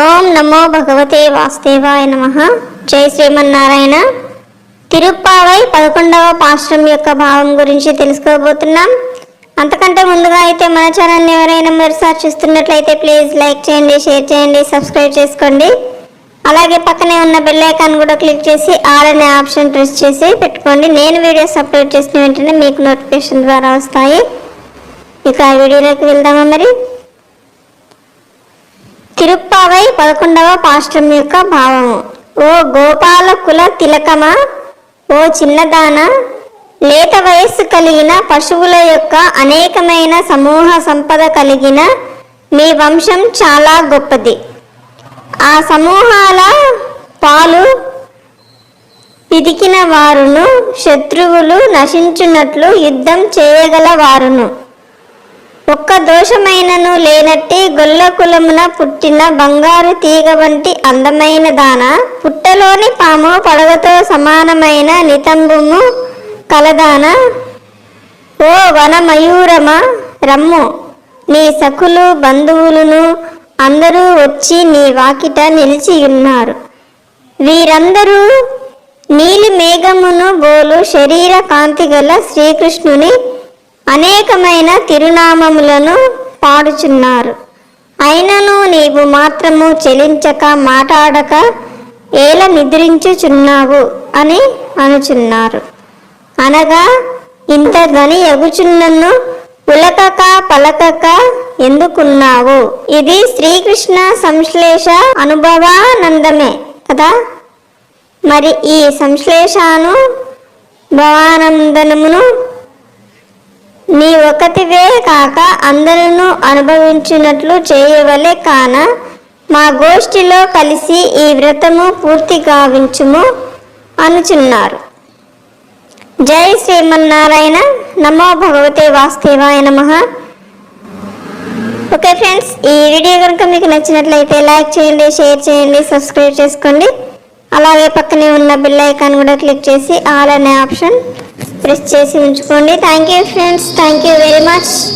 ఓం నమో భగవతే వాసుదేవాయ నమ. జై శ్రీమన్నారాయణ. తిరుప్పావై పదకొండవ పాశ్రం యొక్క భావం గురించి తెలుసుకోబోతున్నాం. అంతకంటే ముందుగా అయితే మన ఛానల్ని ఎవరైనా మరోసారి చూస్తున్నట్లయితే ప్లీజ్ లైక్ చేయండి షేర్ చేయండి సబ్స్క్రైబ్ చేసుకోండి. అలాగే పక్కనే ఉన్న బెల్ ఐకాన్ కూడా క్లిక్ చేసి ఆల్ అనే ఆప్షన్ ప్రెస్ చేసి పెట్టుకోండి. నేను వీడియోస్ అప్లోడ్ చేసిన వెంటనే మీకు నోటిఫికేషన్ ద్వారా వస్తాయి. ఇక ఆ వీడియోలోకి వెళ్దామా మరి తిరుప్పావై పదకొండవ పాష్టం యొక్క భావము ఓ గోపాల కుల తిలకమా? ఓ చిన్నదాన లేత వయస్సు కలిగిన పశువుల యొక్క అనేకమైన సమూహ సంపద కలిగిన మీ వంశం చాలా గొప్పది. ఆ సమూహాల పాలు పిదికిన వారును శత్రువులు నశించున్నట్లు యుద్ధం చేయగల వారును. ఒక్క దోషమైనను లేనట్టి గొల్ల కులమున పుట్టిన బంగారు తీగ వంటి అందమైన దాన. పుట్టలోని పాము పడగతో సమానమైన నితంబుము కలదాన. ఓ వనమయూరమ రమ్ము నీ సఖులు బంధువులను అందరూ వచ్చి నీ వాకిట నిలిచి ఉన్నారు. వీరందరూ నీలి మేఘమును బోలు శరీర కాంతి గల శ్రీకృష్ణుని అనేకమైన తిరునామములను పాడుచున్నారు. అయినను నీవు మాత్రము చెలించక మాట్లాడక ఏల నిద్రించుచున్నావు అని అనుచున్నారు. అనగా ఇంత ధ్వని ఎగుచున్నను పులకక పలకక ఎందుకున్నావు? ఇది శ్రీకృష్ణ సంశ్లేష అనుభవానందమే కదా? మరి ఈ సంశ్లేషాను భవానందనమును నీ ఒకటివే కాక అందరూ అనుభవించినట్లు చేయవలే కాన మా గోష్ఠిలో కలిసి ఈ వ్రతము పూర్తి గావించుము అనుచున్నారు. జై శ్రీమన్నారాయణ. నమో భగవతే వాసుదేవాయ నమ. ఓకే ఫ్రెండ్స్ ఈ వీడియో కనుక మీకు నచ్చినట్లయితే లైక్ చేయండి షేర్ చేయండి సబ్స్క్రైబ్ చేసుకోండి. అలాగే పక్కనే ఉన్న బిల్ ఐకాన్ కూడా క్లిక్ చేసి ఆల్ అనే ఆప్షన్ ప్రెస్ చేసి ఉంచుకోండి. Thank you friends thank you very much